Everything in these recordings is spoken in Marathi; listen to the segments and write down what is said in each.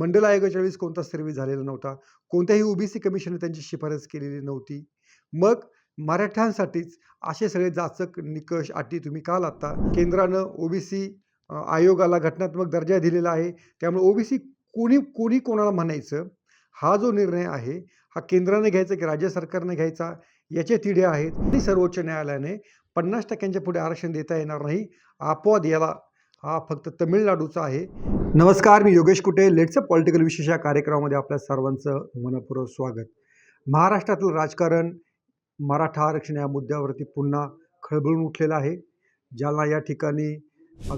मंडल आयोगाच्या वेळेस कोणता सर्वे झालेला नव्हता. कोणत्याही ओबीसी कमिशनने त्यांची शिफारस केलेली नव्हती. मग मराठ्यांसाठीच असे सगळे जाचक निकष अटी तुम्ही का लागता केंद्रानं ओबीसी आयोगाला घटनात्मक दर्जा दिलेला आहे. त्यामुळे ओबीसी कोणी कोणी कोणाला म्हणायचं? हा जो निर्णय आहे हा केंद्राने घ्यायचा की राज्य सरकारने घ्यायचा? याचे तिढे आहेत. आणि सर्वोच्च न्यायालयाने पन्नास टक्क्यांच्या पुढे आरक्षण देता येणार नाही. अपवाद याला हा फक्त तमिळनाडूचा आहे. नमस्कार मी Yogesh Kute. Let's a political विशेष या कार्यक्रमामध्ये आपल्या सर्वांचं मनपूर्वक स्वागत. महाराष्ट्रातील राजकारण मराठा आरक्षण या मुद्द्यावरती पुन्हा खळबळून उठलेलं आहे. ज्याला या ठिकाणी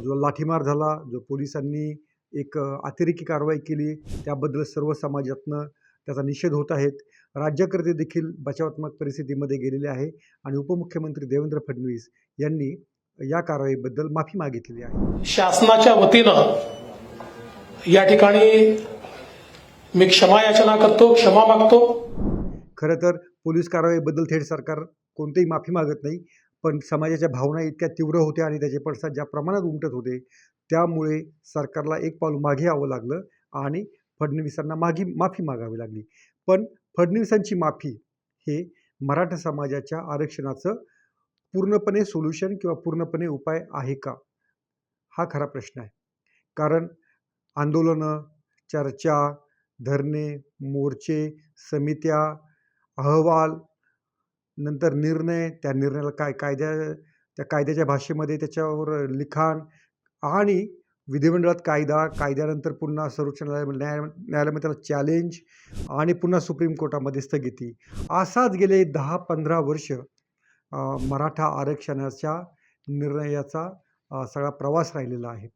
जो लाठीमार झाला जो पोलिसांनी एक अतिरेकी कारवाई केली त्याबद्दल सर्व समाजातनं त्याचा निषेध होत आहेत. राज्यकर्ते देखील बचावात्मक परिस्थितीमध्ये गेलेले आहे. आणि उपमुख्यमंत्री देवेंद्र फडणवीस यांनी या कारवाईबद्दल माफी मागितलेली आहे. शासनाच्या वतीनं या ठिकाणी मी क्षमा याचना करतो क्षमा मागतो. खरं तर पोलीस कारवाईबद्दल थेट सरकार कोणतीही माफी मागत नाही पण समाजाच्या भावना इतक्या तीव्र होत्या आणि त्याचे पडसाद ज्या प्रमाणात उमटत होते त्यामुळे सरकारला एक पाऊल मागे यावं लागलं आणि फडणवीसांना मागी माफी मागावी लागली. पण फडणवीसांची माफी हे मराठा समाजाच्या आरक्षणाचं पूर्णपणे सोल्युशन किंवा पूर्णपणे उपाय आहे का? हा खरा प्रश्न आहे. कारण आंदोलनं चर्चा धरणे मोर्चे समित्या अहवाल नंतर निर्णय त्या निर्णयाला काय कायद्या त्या कायद्याच्या भाषेमध्ये त्याच्यावर लिखाण आणि विधिमंडळात कायदा कायद्यानंतर पुन्हा सर्वोच्च न्यायालय न्याय न्यायालयामध्ये त्याला चॅलेंज आणि पुन्हा सुप्रीम कोर्टामध्ये स्थगिती. असाच गेले दहा पंधरा वर्ष मराठा आरक्षणाच्या निर्णयाचा सगळा प्रवास राहिलेला आहे.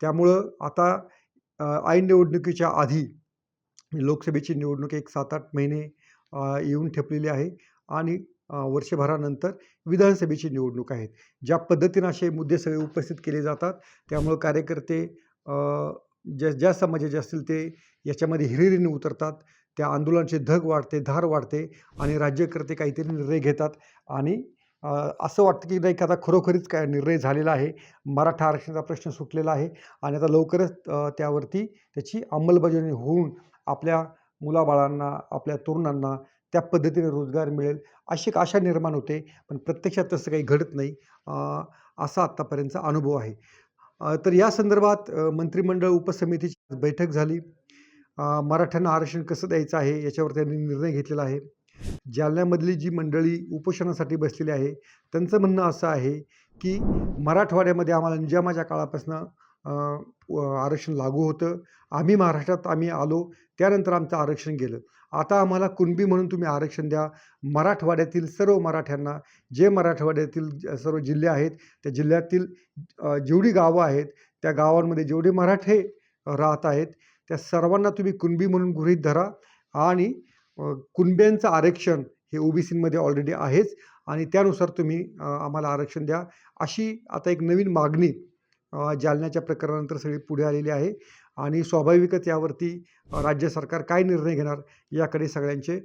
त्यामुळं आता ऐन निवडणुकीच्या आधी लोकसभेची निवडणूक एक सात आठ महिने येऊन ठेपलेली आहे आणि वर्षभरानंतर विधानसभेची निवडणूक आहेत ज्या पद्धतीनं असे मुद्दे सगळे उपस्थित केले जातात त्यामुळं कार्यकर्ते ज्या ज्या समाजाचे असतील ते याच्यामध्ये हिरिरीने उतरतात. त्या आंदोलनाची धग वाढते धार वाढते आणि राज्यकर्ते काहीतरी निर्णय घेतात आणि असं वाटतं की नाही का आता खरोखरीच काय निर्णय झालेला आहे. मराठा आरक्षणाचा प्रश्न सुटलेला आहे आणि आता लवकरच त्यावरती त्याची अंमलबजावणी होऊन आपल्या मुलाबाळांना आपल्या तरुणांना त्या पद्धतीने रोजगार मिळेल अशी एक आशा निर्माण होते. पण प्रत्यक्षात तसं काही घडत नाही असा आत्तापर्यंतचा अनुभव आहे. तर या संदर्भात मंत्रिमंडळ उपसमितीची बैठक झाली. मराठ्यांना आरक्षण कसं द्यायचं आहे याच्यावर त्यांनी निर्णय घेतलेला आहे. जालन्यामधली जी मंडळी उपोषणासाठी बसलेली आहे त्यांचं म्हणणं असं आहे की मराठवाड्यामध्ये आम्हाला निजामाच्या काळापासून आरक्षण लागू होतं. आम्ही महाराष्ट्रात आम्ही आलो त्यानंतर आमचं आरक्षण गेलं. आता आम्हाला कुणबी म्हणून तुम्ही आरक्षण द्या. मराठवाड्यातील सर्व मराठ्यांना जे मराठवाड्यातील ज- सर्व जिल्हे आहेत त्या जिल्ह्यातील जेवढी गावं आहेत त्या गावांमध्ये जेवढे मराठे राहत आहेत त्या सर्वांना तुम्ही कुणबी म्हणून गृहीत धरा आणि कुणब्यांचं आरक्षण हे ओबीसीमध्ये ऑलरेडी आहेच आणि त्यानुसार तुम्ही आम्हाला आरक्षण द्या. अशी आता एक नवीन मागणी जालन्याच्या प्रकरणानंतर सगळी पुढे आलेली आहे आणि स्वाभाविकच यावरती राज्य सरकार काय निर्णय घेणार याकडे सगळ्यांचे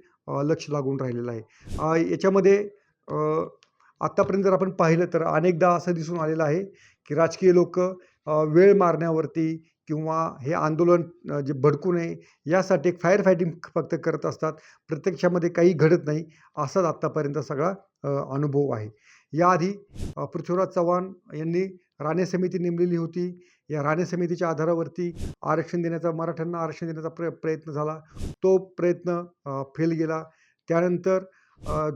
लक्ष लागून राहिलेलं आहे. याच्यामध्ये आत्तापर्यंत जर आपण पाहिलं तर अनेकदा असं दिसून आलेलं आहे की राजकीय लोक वेळ मारण्यावरती किंवा हे आंदोलन जे भडकू नये यासाठी एक फायर फायटिंग फक्त करत असतात. प्रत्यक्षामध्ये काही घडत नाही असाच आत्तापर्यंत सगळा अनुभव आहे. याआधी पृथ्वीराज चव्हाण यांनी राणे समिती नेमलेली होती. या राणे समितीच्या आधारावरती आरक्षण देण्याचा मराठ्यांना आरक्षण देण्याचा प्र प्रयत्न झाला. तो प्रयत्न फेल गेला. त्यानंतर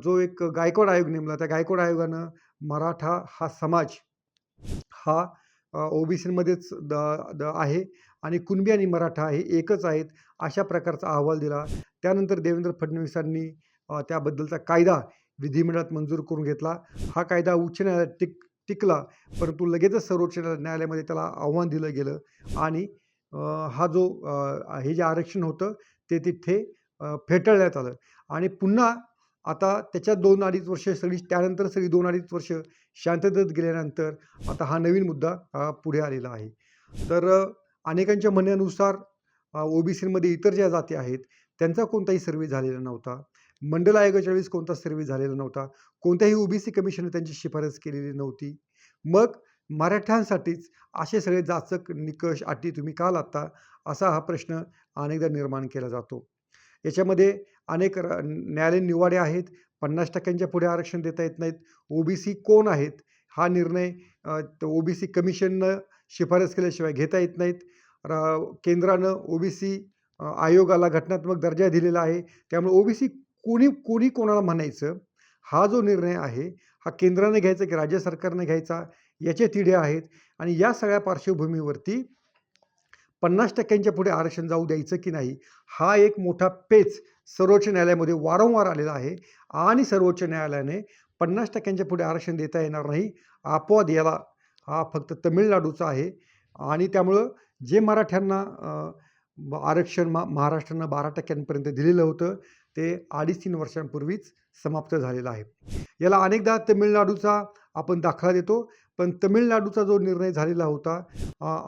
जो एक गायकवाड आयोग नेमला त्या गायकवाड आयोगानं मराठा हा समाज हा ओबीसीमध्येच द द आहे आणि कुणबी आणि मराठा हे एकच आहेत अशा प्रकारचा अहवाल दिला. त्यानंतर देवेंद्र फडणवीसांनी त्याबद्दलचा कायदा विधिमंडळात मंजूर करून घेतला. हा कायदा उच्च न्यायालयात टिक टिकला परंतु लगेचच सर्वोच्च न्यायालयामध्ये त्याला आव्हान दिलं गेलं आणि हा जो हे जे आरक्षण होतं ते तिथे फेटाळण्यात आलं. आणि पुन्हा आता त्याच्या दोन अडीच वर्ष सगळी त्यानंतर सगळी दोन अडीच वर्ष शांततेत गेल्यानंतर आता हा नवीन मुद्दा पुढे आलेला आहे. तर अनेकांच्या म्हणण्यानुसार ओबीसीमध्ये इतर ज्या जाती आहेत त्यांचा कोणताही सर्वे झालेला नव्हता. मंडल आयोगाच्या वेळेस कोणता सर्वे झालेला नव्हता. कोणत्याही ओबीसी कमिशनने त्यांची शिफारस केलेली नव्हती. मग मराठ्यांसाठीच असे सगळे जाचक निकष अटी तुम्ही का लागता असा हा प्रश्न अनेकदा निर्माण केला जातो. याच्यामध्ये अनेक र न्यायालयीन निवाडे आहेत. पन्नास टक्क्यांच्या पुढे आरक्षण देता येत नाहीत. ओबीसी कोण आहेत? हा निर्णय ओबीसी कमिशननं शिफारस केल्याशिवाय घेता येत नाहीत. र केंद्रानं ओबीसी आयोगाला घटनात्मक दर्जा दिलेला आहे. त्यामुळे ओबीसी कोणी कोणी कोणाला म्हणायचं? हा जो निर्णय आहे हा केंद्राने घ्यायचा की राज्य सरकारने घ्यायचा? याचे तिढे आहेत. आणि या सगळ्या पार्श्वभूमीवरती पन्नास टक्क्यांच्या पुढे आरक्षण जाऊ द्यायचं की नाही हा एक मोठा पेच सर्वोच्च न्यायालयामध्ये वारंवार आलेला आहे आणि सर्वोच्च न्यायालयाने पन्नास टक्क्यांच्या पुढे आरक्षण देता येणार नाही अपवाद याला हा फक्त तमिळनाडूचा आहे. आणि त्यामुळं जे मराठ्यांना आरक्षण मा महाराष्ट्रानं बारा टक्क्यांपर्यंत दिलेलं होतं ते अडीच तीन वर्षांपूर्वीच समाप्त झालेलं आहे. याला अनेकदा तमिळनाडूचा आपण दाखला देतो पण तमिळनाडूचा जो निर्णय झालेला होता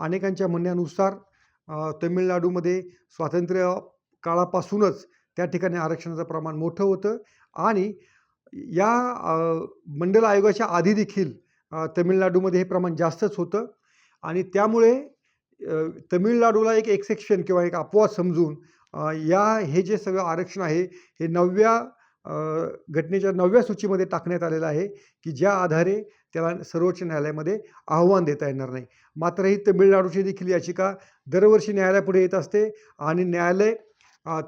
अनेकांच्या म्हणण्यानुसार तमिळनाडूमध्ये स्वातंत्र्य काळापासूनच त्या ठिकाणी आरक्षणाचं प्रमाण मोठं होतं. आणि या मंडल आयोगाच्या आधी देखील तमिळनाडूमध्ये हे प्रमाण जास्तच होतं. आणि त्यामुळे तमिळनाडूला एक एक्सेप्शन किंवा एक अपवाद समजून या हे जे सगळं आरक्षण आहे हे नवव्या घटनेच्या नवव्या सूचीमध्ये टाकण्यात आलेलं आहे की ज्या आधारे त्याला सर्वोच्च न्यायालयामध्ये आव्हान देता येणार नाही. मात्र ही तमिळनाडूची देखील याचिका दरवर्षी न्यायालयापुढे येत असते आणि न्यायालय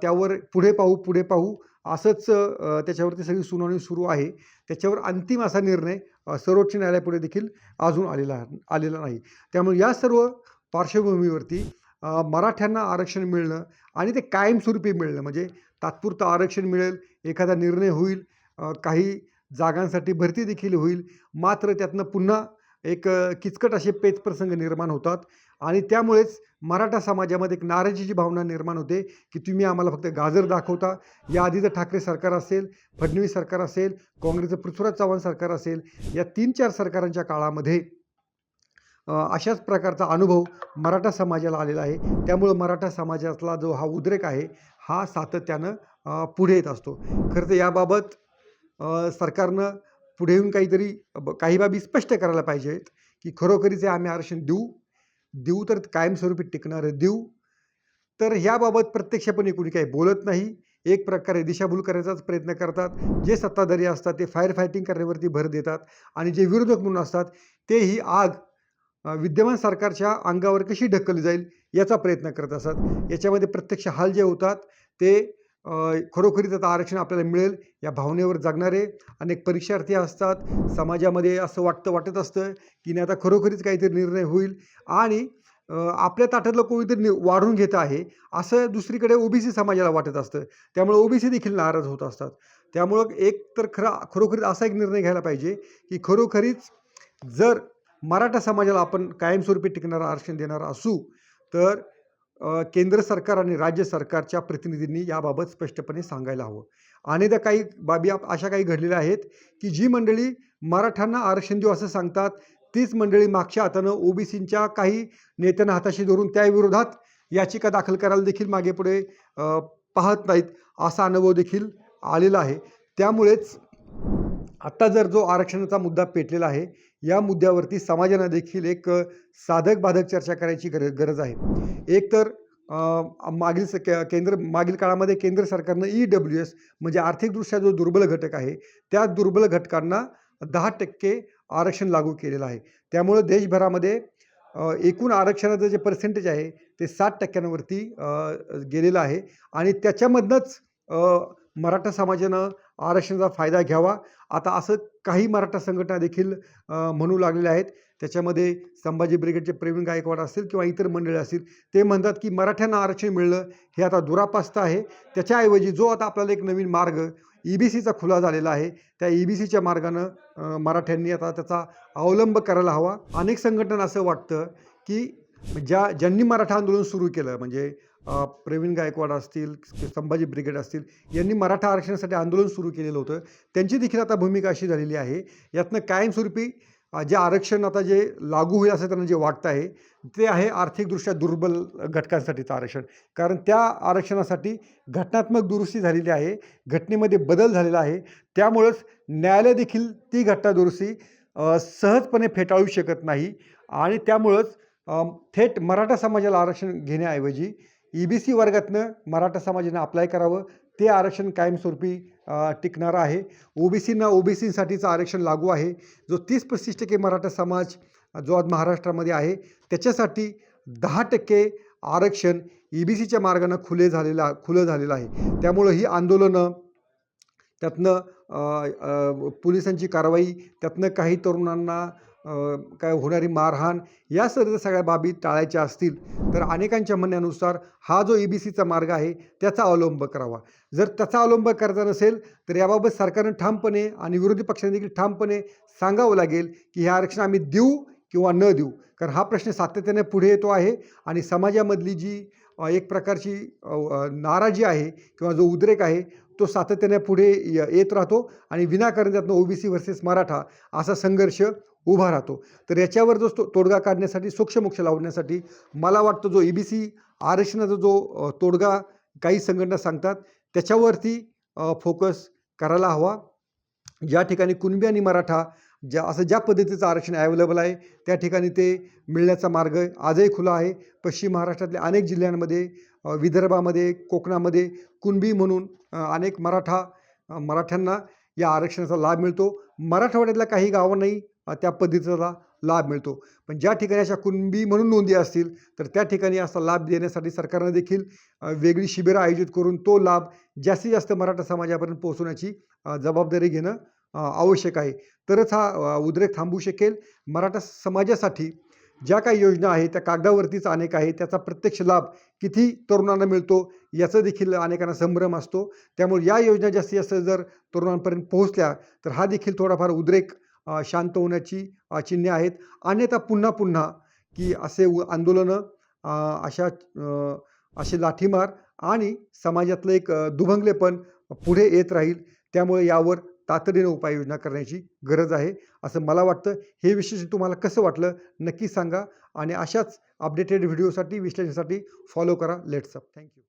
त्यावर पुढे पाहू पुढे पाहू असंच त्याच्यावरती सगळी सुनावणी सुरू आहे. त्याच्यावर अंतिम असा निर्णय सर्वोच्च न्यायालयापुढे देखील अजून आलेला आलेला नाही. त्यामुळे या सर्व पार्श्वभूमीवरती मराठ्यांना आरक्षण मिळणं आणि ते कायमस्वरूपी मिळणं म्हणजे तात्पुरतं आरक्षण मिळेल एखादा निर्णय होईल काही जागांसाठी भरती देखील होईल मात्र त्यातनं पुन्हा एक किचकट असे पेचप्रसंग निर्माण होतात. आणि त्यामुळेच मराठा समाजामध्ये एक नाराजीची भावना निर्माण होते की तुम्ही आम्हाला फक्त गाजर दाखवता. या आधीचं ठाकरे सरकार असेल फडणवीस सरकार असेल काँग्रेसचं पृथ्वीराज चव्हाण सरकार असेल या तीन चार सरकारांच्या काळामध्ये अशाच प्रकारचा अनुभव मराठा समाजाला आलेला आहे. त्यामुळं मराठा समाजातला जो हा उद्रेक आहे हा सातत्यानं पुढे येत असतो. खरं तर याबाबत सरकारनं पुढे येऊन काहीतरी काही बाबी स्पष्ट करायला पाहिजेत की खरोखरीचे आम्ही आरक्षण देऊ देऊ तर कायमस्वरूपी टिकणारं देऊ. तर ह्याबाबत प्रत्यक्षपणे कोणी काही बोलत नाही. एक प्रकारे दिशाभूल करायचाच प्रयत्न करतात. जे सत्ताधारी असतात ते फायर फायटिंग करण्यावरती भर देतात आणि जे विरोधक म्हणून असतात ते ही आग विद्यमान सरकारच्या अंगावर कशी ढकलली जाईल याचा प्रयत्न करत असतात. याच्यामध्ये प्रत्यक्ष हाल जे होतात ते खरोखरीच आता आरक्षण आपल्याला मिळेल या भावनेवर जगणारे अनेक परीक्षार्थी असतात. समाजामध्ये असं वाटतं वाटत असतं की नाही आता खरोखरीच काहीतरी निर्णय होईल आणि आपल्या ताटातलं कोणीतरी नि- वाढून घेत आहे असं दुसरीकडे ओबीसी समाजाला वाटत असतं. त्यामुळे ओबीसी देखील नाराज होत असतात. त्यामुळं एक तर खरा खरोखरीच असा एक निर्णय घ्यायला पाहिजे की खरोखरीच जर मराठा समाजाला आपण कायमस्वरूपी टिकणारं आरक्षण देणार असू तर केंद्र सरकार आणि राज्य सरकारच्या प्रतिनिधींनी याबाबत स्पष्टपणे सांगायला हवं. अनेकदा काही बाबी आप- अशा काही घडलेल्या आहेत की जी मंडळी मराठ्यांना आरक्षण देऊ असं सांगतात तीच मंडळी मागच्या हातानं ओबीसींच्या काही नेत्यांना हाताशी धरून त्याविरोधात याचिका दाखल करायला देखील मागे पुढे पाहत नाहीत असा अनुभव देखील आलेला आहे. त्यामुळेच आत्ता जर जो आरक्षणाचा मुद्दा पेटलेला आहे या मुद्द्यावरती समाजानं देखील एक साधक बाधक चर्चा करायची गर गरज आहे. एक तर मागील स- के- केंद्र मागील काळामध्ये केंद्र सरकारनं ई डब्ल्यू एस म्हणजे आर्थिकदृष्ट्या जो दुर्बल घटक आहे त्या दुर्बल घटकांना दहा टक्के आरक्षण लागू केलेलं आहे. त्यामुळं देशभरामध्ये एकूण आरक्षणाचं जे पर्सेंटेज आहे ते साठ टक्क्यांवरती गेलेलं आहे. आणि त्याच्यामधनंच मराठा समाजानं आरक्षणाचा फायदा घ्यावा. आता असं काही मराठा संघटना देखील म्हणू लागलेल्या आहेत. त्याच्यामध्ये संभाजी ब्रिगेडचे प्रवीण गायकवाड असतील किंवा इतर मंडळी असतील ते म्हणतात की मराठ्यांना आरक्षण मिळलं हे आता दुरापास्त आहे. त्याच्याऐवजी जो आता आपल्याला एक नवीन मार्ग ई बी सीचा खुला झालेला आहे त्या ई बी सीच्या मार्गानं मराठ्यांनी आता त्याचा अवलंब करायला हवा. अनेक संघटना असं वाटतं की ज्या ज्यांनी मराठा आंदोलन सुरू केलं म्हणजे प्रवीण गायकवाड असतील संभाजी ब्रिगेड असतील यांनी मराठा आरक्षणासाठी आंदोलन सुरू केलेलं होतं. त्यांची देखील आता भूमिका अशी झालेली आहे. यातनं कायमस्वरूपी जे आरक्षण आता जे लागू होईल असं त्यांना जे वाटतं आहे ते आहे आर्थिकदृष्ट्या दुर्बल घटकांसाठीचं आरक्षण. कारण त्या आरक्षणासाठी घटनात्मक दुरुस्ती झालेली आहे घटनेमध्ये बदल झालेला आहे. त्यामुळंच न्यायालय देखील ती घटना दुरुस्ती सहजपणे फेटाळू शकत नाही. आणि त्यामुळंच थेट मराठा समाजाला आरक्षण घेण्याऐवजी ई बी सी वर्गातनं मराठा समाजानं अप्लाय करावं. ते आरक्षण कायमस्वरूपी टिकणारं आहे. O B Sina O B सीसाठीचं आरक्षण लागू आहे. जो तीस पस्तीस टक्के मराठा समाज जो आज महाराष्ट्रामध्ये आहे त्याच्यासाठी दहा टक्के आरक्षण ई बी सीच्या मार्गानं खुले झालेला खुलं झालेलं आहे. त्यामुळं ही आंदोलनं त्यातनं पोलिसांची कारवाई त्यातनं काही तरुणांना काय होणारी मारहाण या सर्व सगळ्या बाबी टाळायच्या असतील तर अनेकांच्या म्हणण्यानुसार हा जो ई बी सीचा मार्ग आहे त्याचा अवलंब करावा. जर त्याचा अवलंब करायचा नसेल तर याबाबत सरकारनं ठामपणे आणि विरोधी पक्षांनी देखील ठामपणे सांगावं लागेल की हे आरक्षण आम्ही देऊ किंवा न देऊ. कारण हा प्रश्न सातत्याने पुढे येतो आहे आणि समाजामधली जी एक प्रकारची नाराजी आहे किंवा जो उद्रेक आहे तो सातत्याने पुढे य येत राहतो. आणि विनाकारण त्यातनं O B C versus Maratha असा संघर्ष उभा राहतो. तर याच्यावर जो तो तोडगा काढण्यासाठी सूक्ष्मोक्ष लावण्यासाठी मला वाटतं जो ई बी सी आरक्षणाचा जो तोडगा काही संघटना सांगतात त्याच्यावरती फोकस करायला हवा. ज्या ठिकाणी कुणबी आणि मराठा ज्या असं ज्या पद्धतीचं आरक्षण अवेलेबल आहे त्या ठिकाणी ते मिळण्याचा मार्ग आजही खुला आहे. पश्चिम महाराष्ट्रातल्या अनेक जिल्ह्यांमध्ये विदर्भामध्ये कोकणामध्ये कुणबी म्हणून अनेक मराठा मराठ्यांना या आरक्षणाचा लाभ मिळतो. मराठवाड्यातल्या काही गावांनाही त्या पद्धतीचा लाभ मिळतो. पण ज्या ठिकाणी अशा कुणबी म्हणून नोंदी असतील तर त्या ठिकाणी असा लाभ देण्यासाठी सरकारनं देखील वेगळी शिबिरं आयोजित करून तो लाभ जास्तीत जास्त मराठा समाजापर्यंत पोहोचवण्याची जबाबदारी घेणं आवश्यक आहे. तरच हा उद्रेक थांबू शकेल. मराठा समाजासाठी ज्या काही योजना आहेत त्या कागदावरतीच अनेक आहेत. त्याचा प्रत्यक्ष लाभ किती तरुणांना मिळतो याचं देखील अनेकांना संभ्रम असतो. त्यामुळे या योजना जास्तीत जास्त जर तरुणांपर्यंत पोहोचल्या तर हा देखील थोडाफार उद्रेक शांत होण्याची चिन्हे आहेत. अन्यथा पुन्हा पुन्हा की असे आंदोलनं अशा असे लाठीमार आणि समाजातलं एक दुभंगले दुभंगलेपण पुढे येत राहील. त्यामुळे यावर तातडीनं उपाययोजना करण्याची गरज आहे असं मला वाटतं. हे विशेष तुम्हाला कसं वाटलं नक्की सांगा. आणि अशाच अपडेटेड व्हिडिओसाठी विश्लेषणासाठी फॉलो करा. लेट्सअप थँक्यू